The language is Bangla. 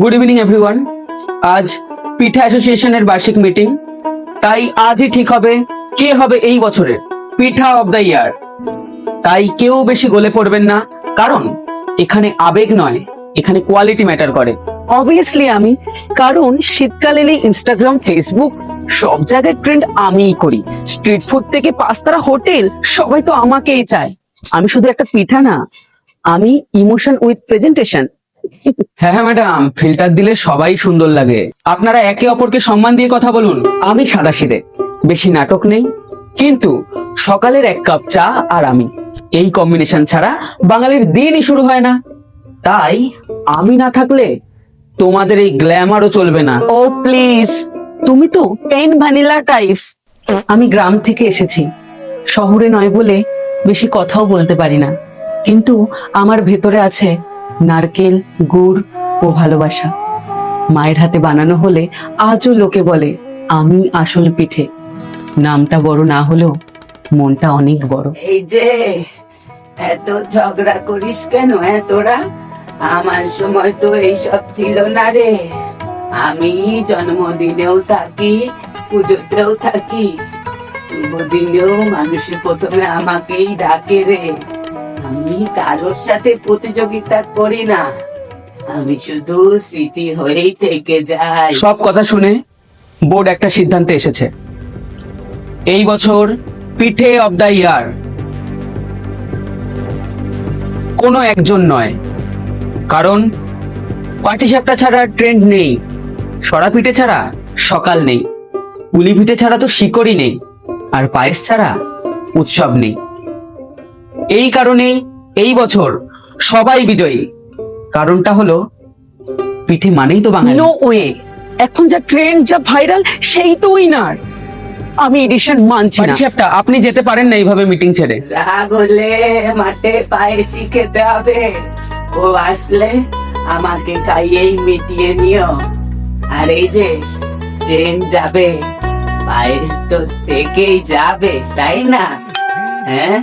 গুড ইভিনিং এভরিওয়ান আজ পিঠা অ্যাসোসিয়েশনের বার্ষিক মিটিং তাই আজই ঠিক হবে কে হবে এই বছরের পিঠা অব দ্য ইয়ার তাই কেউ বেশি গলে পড়বেন না, কারণ এখানে আবেগ নয়, এখানে কোয়ালিটি ম্যাটার করে। অবভিয়াসলি আমি, কারণ শীতকাল ইনস্টাগ্রাম ফেসবুক সব জায়গায় ট্রেন্ড আমিই করি। স্ট্রিট ফুড থেকে পাঁচতারা হোটেল সবাই তো আমাকেই চায়। আমি শুধু একটা পিঠা না, আমি ইমোশন উইথ প্রেজেন্টেশন হ্যাঁ হ্যাঁ ম্যাডাম ফিল্টার দিলে সবাই সুন্দর লাগে। আপনারা একে অপরকে সম্মান দিয়ে কথা বলুন আমি সাদা সিদে বেশি নাটক নেই কিন্তু সকালের এক কাপ চা আর আমি। এই কম্বিনেশন ছাড়া বাঙালির দিনই শুরু হয় না। তাই আমি না থাকলে তোমাদের এই গ্ল্যামারও চলবে না। ও প্লিজ তুমি তো পেন ভ্যানিলা টাইপস আমি গ্রাম থেকে এসেছি। শহরে নয় বলে বেশি কথাও বলতে পারি না। কিন্তু আমার ভেতরে আছে নারকেল, গুড় ও ভালোবাসা। মায়ের হাতে বানানো হলে আজও লোকে বলে, আমি আসল পিঠে। নামটা বড় না হলেও মনটা অনেক বড়। এই যে, এত ঝগড়া করিস কেন এতরা আমার সময় তো এইসব ছিল না রে। আমি জন্মদিনেও থাকি, পুজোতেও থাকি। দিনেও মানুষ প্রথমে আমাকেই ডাকে রে। আমি কারোর সাথে প্রতিযোগিতা করি না। আমি শুধু স্মৃতি হয়েই থেকে যাই। সব কথা শুনে বোর্ড একটা সিদ্ধান্তে এসেছে। এই বছর পিঠে অব দ্য ইয়ার কোনো একজন নয়। কারণ পাটিসাপটা ছাড়া ট্রেন্ড নেই। সরা পিঠে ছাড়া সকাল নেই। পুলি পিঠে ছাড়া তো শিকড়ই নেই। আর পায়েস ছাড়া উৎসব নেই। এই কারণেই এই বছর সবাই বিজয়ী। কারণটা হলো পিঠে মানেই তো বাঙালি। নো ওয়ে এখন যা ট্রেন্ড যা ভাইরাল সেই তো উইনার আমি এডিশন মানছি না। একটা আপনি যেতে পারেন না এইভাবে মিটিং ছেড়ে। রাগ হলে মাঠে পায়েসি খেতে হবে। ও আসলে আমাকে খাইয়েই মিটিয়ে নিও। আর এই যে ট্রেন যাবে পায়েস তো থেকেই যাবে তাই না? হ্যাঁ?